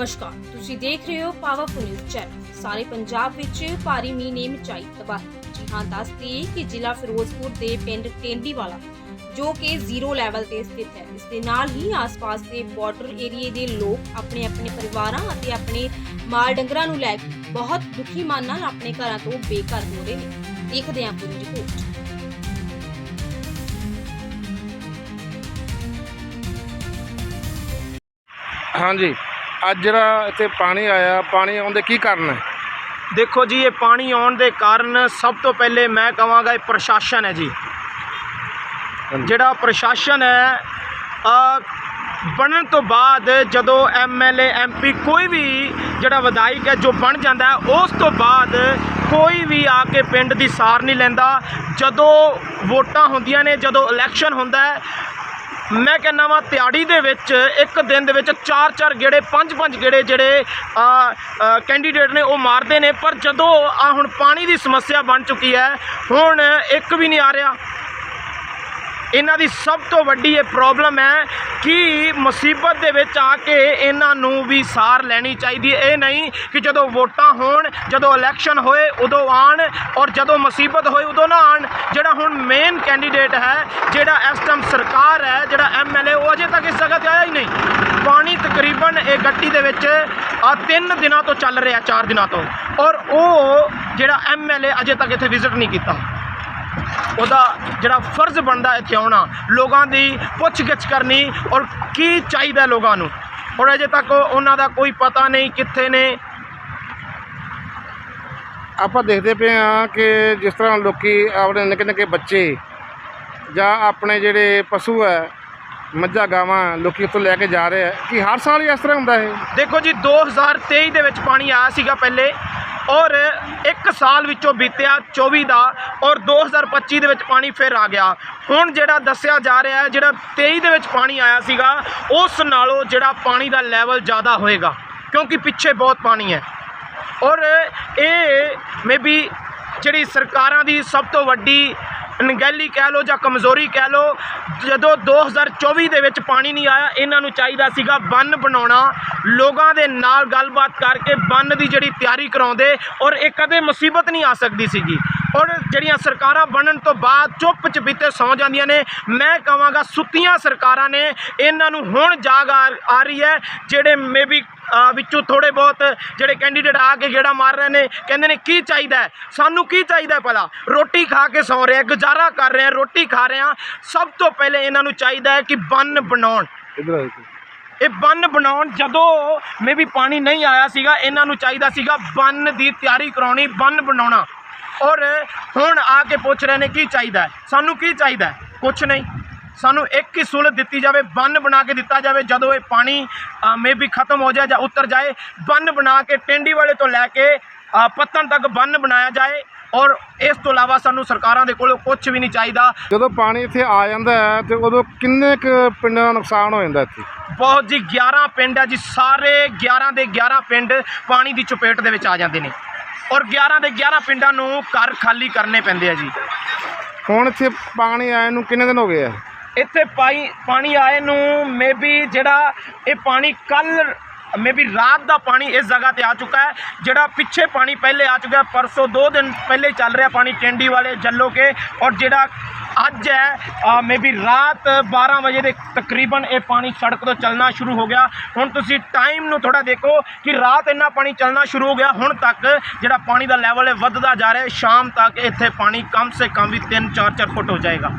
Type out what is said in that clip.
ਨਮਸਕਾਰ। ਤੁਸੀਂ ਦੇਖ ਰਹੇ ਹੋ ਪਾਵਰਫੁਲ ਨਿਊਜ਼ ਚੈਨਲ ਸਾਰੇ ਪੰਜਾਬ ਵਿੱਚ ਭਾਰੀ ਮੀਂਹ ਨੇ ਮਚਾਈ ਤਬਾਹੀ। ਜੀ ਹਾਂ ਦੱਸਦੀ ਕਿ ਜ਼ਿਲ੍ਹਾ ਫਿਰੋਜ਼ਪੁਰ ਦੇ ਪਿੰਡ ਟੇਂਡੀਵਾਲਾ, ਜੋ ਕਿ ਜ਼ੀਰੋ ਲੈਵਲ ਤੇ ਸਥਿਤ ਹੈ, ਇਸ ਦੇ ਨਾਲ ਹੀ ਆਸ-ਪਾਸ ਦੇ ਬਾਰਡਰ ਏਰੀਏ ਦੇ ਲੋਕ ਆਪਣੇ ਆਪਣੇ ਪਰਿਵਾਰਾਂ ਅਤੇ ਆਪਣੇ ਮਾਲ ਡੰਗਰਾਂ ਨੂੰ ਲੈ ਕੇ ਬਹੁਤ ਦੁਖੀ ਮਨ ਨਾਲ ਆਪਣੇ ਘਰਾਂ ਤੋਂ ਬੇਘਰ ਹੋ ਰਹੇ ਨੇ। ਦੇਖਦੇ ਹਾਂ ਪੂਰੀ ਰਿਪੋਰਟ ਹਾਂਜੀ। ਅੱਜ ਜਿਹੜਾ ਇੱਥੇ ਪਾਣੀ ਆਇਆ ਪਾਣੀ ਆਉਣ ਦੇ ਕੀ ਕਾਰਨ ਹੈ? ਦੇਖੋ ਜੀ ਇਹ ਪਾਣੀ ਆਉਣ ਦੇ ਕਾਰਨ ਸਭ ਤੋਂ ਪਹਿਲੇ ਮੈਂ ਕਹਾਂਗਾ ਇਹ ਪ੍ਰਸ਼ਾਸਨ ਹੈ ਜੀ। ਜਿਹੜਾ ਪ੍ਰਸ਼ਾਸਨ ਹੈ ਬਣਨ ਤੋਂ ਬਾਅਦ ਜਦੋਂ ਐਮਐਲਏ ਐਮਪੀ ਕੋਈ ਵੀ ਜਿਹੜਾ ਵਿਧਾਇਕ ਹੈ ਜੋ ਬਣ ਜਾਂਦਾ ਉਸ ਤੋਂ ਬਾਅਦ ਕੋਈ ਵੀ ਆ ਕੇ ਪਿੰਡ ਦੀ ਸਾਰ ਨਹੀਂ ਲੈਂਦਾ। ਜਦੋਂ ਵੋਟਾਂ ਹੁੰਦੀਆਂ ਨੇ ਜਦੋਂ ਇਲੈਕਸ਼ਨ ਹੁੰਦਾ ਹੈ ਮੈਂ ਕਹਿੰਦਾ ਵਾਂ, ਤਿਆੜੀ ਦੇ ਵਿੱਚ ਇੱਕ ਦਿਨ ਦੇ ਵਿੱਚ ਚਾਰ ਚਾਰ ਗੇੜੇ, ਪੰਜ ਪੰਜ ਗੇੜੇ ਜਿਹੜੇ ਕੈਂਡੀਡੇਟ ਨੇ ਉਹ ਮਾਰਦੇ ਨੇ। ਪਰ ਜਦੋਂ ਆ ਹੁਣ ਪਾਣੀ ਦੀ ਸਮੱਸਿਆ ਬਣ ਚੁੱਕੀ ਹੈ, ਹੁਣ ਇੱਕ ਵੀ ਨਹੀਂ ਆ ਰਿਹਾ। ਇਹਨਾਂ ਦੀ ਸਭ ਤੋਂ ਵੱਡੀ ਇਹ ਪ੍ਰੋਬਲਮ ਹੈ ਕਿ ਮੁਸੀਬਤ ਦੇ ਵਿੱਚ ਆ ਕੇ ਇਹਨਾਂ ਨੂੰ ਵੀ ਸਾਰ ਲੈਣੀ ਚਾਹੀਦੀ ਇਹ ਨਹੀਂ ਕਿ ਜਦੋਂ ਵੋਟਾਂ ਹੋਣ, ਜਦੋਂ ਇਲੈਕਸ਼ਨ ਹੋਏ, ਉਦੋਂ ਆਣ ਔਰ ਜਦੋਂ ਮੁਸੀਬਤ ਹੋਏ, ਉਦੋਂ ਨਾ ਆਣ ਜਿਹੜਾ ਹੁਣ ਮੇਨ ਕੈਂਡੀਡੇਟ ਹੈ, ਜਿਹੜਾ ਇਸ ਟਾਈਮ ਸਰਕਾਰ ਹੈ, ਜਿਹੜਾ ਐਮਐਲਏ ਉਹ ਅਜੇ ਤੱਕ ਇਸ ਜਗ੍ਹਾ ਤੇ ਆਇਆ ਹੀ ਨਹੀਂ। ਪਾਣੀ ਤਕਰੀਬਨ ਇਹ ਗੱਟੀ ਦੇ ਵਿੱਚ ਆ ਤਿੰਨ ਦਿਨਾਂ ਤੋਂ ਚੱਲ ਰਿਹਾ, ਚਾਰ ਦਿਨਾਂ ਤੋਂ। ਔਰ ਉਹ ਜਿਹੜਾ ਐਮਐਲਏ ਅਜੇ ਤੱਕ ਇੱਥੇ ਵਿਜ਼ਿਟ ਨਹੀਂ ਕੀਤਾ। ਉਹਦਾ ਜਿਹੜਾ ਫਰਜ਼ ਬਣਦਾ ਇੱਥੇ ਆਉਣਾ ਲੋਕਾਂ ਦੀ ਪੁੱਛ-ਗਿੱਛ ਕਰਨੀ ਔਰ ਕੀ ਚਾਹੀਦਾ ਲੋਕਾਂ ਨੂੰ। ਔਰ ਅਜੇ ਤੱਕ ਉਹਨਾਂ ਦਾ ਕੋਈ ਪਤਾ ਨਹੀਂ ਕਿੱਥੇ ਨੇ। ਆਪਾਂ ਦੇਖਦੇ ਪਏ ਹਾਂ ਕਿ ਜਿਸ ਤਰ੍ਹਾਂ ਲੋਕੀ ਆਪਣੇ ਨਿੱਕੇ ਨਿੱਕੇ ਬੱਚੇ ਜਾਂ ਆਪਣੇ ਜਿਹੜੇ ਪਸ਼ੂ ਹੈ ਮੱਝਾਂ ਗਾਵਾਂ ਲੋਕੀ ਉੱਥੋਂ ਲੈ ਕੇ ਜਾ ਰਹੇ ਆ ਕਿ ਹਰ ਸਾਲ ਹੀ ਇਸ ਤਰ੍ਹਾਂ ਹੁੰਦਾ ਹੈ ਦੇਖੋ ਜੀ 2023 ਦੇ ਵਿੱਚ ਪਾਣੀ ਆਇਆ ਸੀਗਾ ਪਹਿਲੇ। ਔਰ ਇੱਕ ਸਾਲ ਵਿੱਚੋਂ ਬੀਤਿਆ 24 ਦਾ ਔਰ 2025 ਦੇ ਵਿੱਚ ਪਾਣੀ ਫਿਰ ਆ ਗਿਆ। ਹੁਣ ਜਿਹੜਾ ਦੱਸਿਆ ਜਾ ਰਿਹਾ ਹੈ, ਜਿਹੜਾ 23 ਦੇ ਵਿੱਚ ਪਾਣੀ ਆਇਆ ਸੀਗਾ, ਉਸ ਨਾਲੋਂ ਜਿਹੜਾ ਪਾਣੀ ਦਾ ਲੈਵਲ ਜ਼ਿਆਦਾ ਹੋਏਗਾ, ਕਿਉਂਕਿ ਪਿੱਛੇ ਬਹੁਤ ਪਾਣੀ ਹੈ। ਔਰ ਇਹ ਮੇਬੀ ਜਿਹੜੀ ਸਰਕਾਰਾਂ ਦੀ ਸਭ ਤੋਂ ਵੱਡੀ ਅਣਗਹਿਲੀ ਕਹਿ ਲਓ ਜਾਂ ਕਮਜ਼ੋਰੀ ਕਹਿ ਲਓ, ਜਦੋਂ 2024 ਦੇ ਵਿੱਚ ਪਾਣੀ ਨਹੀਂ ਆਇਆ, ਇਹਨਾਂ ਨੂੰ ਚਾਹੀਦਾ ਸੀਗਾ ਬੰਨ ਬਣਾਉਣਾ। ਲੋਕਾਂ ਦੇ ਨਾਲ ਗੱਲਬਾਤ ਕਰਕੇ ਬੰਨ ਦੀ ਜਿਹੜੀ ਤਿਆਰੀ ਕਰਾਉਂਦੇ ਔਰ ਇਹ ਕਦੇ ਮੁਸੀਬਤ ਨਹੀਂ ਆ ਸਕਦੀ ਸੀਗੀ। ਔਰ ਜਿਹੜੀਆਂ ਸਰਕਾਰਾਂ ਬਣਨ ਤੋਂ ਬਾਅਦ ਚੁੱਪ ਚਪੀਤੇ ਸੌ ਜਾਂਦੀਆਂ ਨੇ, ਮੈਂ ਕਹਾਂਗਾ ਸੁੱਤੀਆਂ ਸਰਕਾਰਾਂ ਨੇ, ਇਹਨਾਂ ਨੂੰ ਹੁਣ ਜਾਗ ਆ ਆ ਰਹੀ ਹੈ, ਜਿਹੜੇ ਮੇਬੀ ਵਿੱਚੋਂ ਥੋੜੇ ਬਹੁਤ ਜਿਹੜੇ ਕੈਂਡੀਡੇਟ ਆ ਕੇ ਗੇੜਾ ਮਾਰ ਰਹੇ ਨੇ ਕਹਿੰਦੇ ਨੇ ਕੀ ਚਾਹੀਦਾ? ਸਾਨੂੰ ਕੀ ਚਾਹੀਦਾ ਭਲਾ ਰੋਟੀ ਖਾ ਕੇ ਸੌ ਰਹੇ ਆ ਗੁਜ਼ਾਰਾ ਕਰ ਰਹੇ ਆ ਰੋਟੀ ਖਾ ਰਹੇ ਆ ਸਭ ਤੋਂ ਪਹਿਲੇ ਇਹਨਾਂ ਨੂੰ ਚਾਹੀਦਾ ਹੈ ਕਿ ਬੰਨ ਬਣਾਉਣ ਇਧਰ ਇਹ ਬੰਨ ਬਣਾਉਣ ਜਦੋਂ ਮੇ ਵੀ ਪਾਣੀ ਨਹੀਂ ਆਇਆ ਸੀਗਾ ਇਹਨਾਂ ਨੂੰ ਚਾਹੀਦਾ ਸੀਗਾ ਬੰਨ ਦੀ ਤਿਆਰੀ ਕਰਾਉਣੀ ਬੰਨ ਬਣਾਉਣਾ ਔਰ ਹੁਣ ਆ ਕੇ ਪੁੱਛ ਰਹੇ ਨੇ ਕੀ ਚਾਹੀਦਾ? ਸਾਨੂੰ ਕੀ ਚਾਹੀਦਾ? ਕੁਛ ਨਹੀਂ ਸਾਨੂੰ ਇੱਕ ਹੀ ਸਹੂਲਤ ਦਿੱਤੀ ਜਾਵੇ ਬੰਨ ਬਣਾ ਕੇ ਦਿੱਤਾ ਜਾਵੇ ਜਦੋਂ ਇਹ ਪਾਣੀ ਮੇ ਵੀ ਖਤਮ ਹੋ ਜਾਏ ਜਾਂ ਉਤਰ ਜਾਏ ਬੰਨ ਬਣਾ ਕੇ ਟੈਂਡੀ ਵਾਲੇ ਤੋਂ ਲੈ ਕੇ ਪੱਤਣ ਤੱਕ ਬੰਨ ਬਣਾਇਆ ਜਾਏ ਔਰ ਇਸ ਤੋਂ ਇਲਾਵਾ ਸਾਨੂੰ ਸਰਕਾਰਾਂ ਦੇ ਕੋਲੋਂ ਕੁਝ ਵੀ ਨਹੀਂ ਚਾਹੀਦਾ। ਜਦੋਂ ਪਾਣੀ ਇੱਥੇ ਆ ਜਾਂਦਾ ਹੈ ਤੇ ਉਦੋਂ ਕਿੰਨੇ ਕੁ ਪਿੰਡਾਂ ਦਾ ਨੁਕਸਾਨ ਹੋ ਜਾਂਦਾ ਇੱਥੇ? ਬਹੁਤ ਜੀ 11 ਪਿੰਡ ਆ ਜੀ ਸਾਰੇ 11 ਦੇ 11 ਪਿੰਡ ਪਾਣੀ ਦੀ ਚਪੇਟ ਦੇ ਵਿੱਚ ਆ ਜਾਂਦੇ ਨੇ। ਔਰ 11 ਦੇ 11 ਪਿੰਡਾਂ ਨੂੰ ਘਰ ਖਾਲੀ ਕਰਨੇ ਪੈਂਦੇ ਆ ਜੀ। ਹੁਣ ਇੱਥੇ ਪਾਣੀ ਆਏ ਨੂੰ ਕਿੰਨੇ ਦਿਨ ਹੋ ਗਏ ਆ? ਇੱਥੇ ਪਾਈ ਪਾਣੀ ਆਏ ਨੂੰ ਮੇਬੀ ਜਿਹੜਾ ਇਹ ਪਾਣੀ ਕੱਲ ਮੇਬੀ ਰਾਤ ਦਾ ਪਾਣੀ ਇਸ ਜਗ੍ਹਾ ਤੇ ਆ ਚੁੱਕਾ ਹੈ, ਜਿਹੜਾ ਪਿੱਛੇ ਪਾਣੀ ਪਹਿਲੇ ਆ ਚੁੱਕਾ ਪਰਸੋਂ ਦੋ ਦਿਨ ਪਹਿਲੇ ਚੱਲ ਰਿਹਾ ਪਾਣੀ ਟੈਂਡੀ ਵਾਲੇ ਜੱਲੋ ਕੇ, ਔਰ ਜਿਹੜਾ ਅੱਜ ਹੈ ਮੇਬੀ ਰਾਤ 12 ਵਜੇ ਦੇ ਤਕਰੀਬਨ ਇਹ ਪਾਣੀ ਸੜਕ ਤੋਂ ਚੱਲਣਾ ਸ਼ੁਰੂ ਹੋ ਗਿਆ। ਹੁਣ ਤੁਸੀਂ ਟਾਈਮ ਨੂੰ ਥੋੜਾ ਦੇਖੋ ਕਿ ਰਾਤ ਇੰਨਾ ਪਾਣੀ ਚੱਲਣਾ ਸ਼ੁਰੂ ਹੋ ਗਿਆ, ਹੁਣ ਤੱਕ ਜਿਹੜਾ ਪਾਣੀ ਦਾ ਲੈਵਲ ਹੈ, ਵੱਧਦਾ ਜਾ ਰਿਹਾ ਸ਼ਾਮ ਤੱਕ ਇੱਥੇ ਪਾਣੀ ਕਮ ਸੇ ਕਮ ਵੀ 3 4 4 ਫੁੱਟ ਹੋ ਜਾਏਗਾ।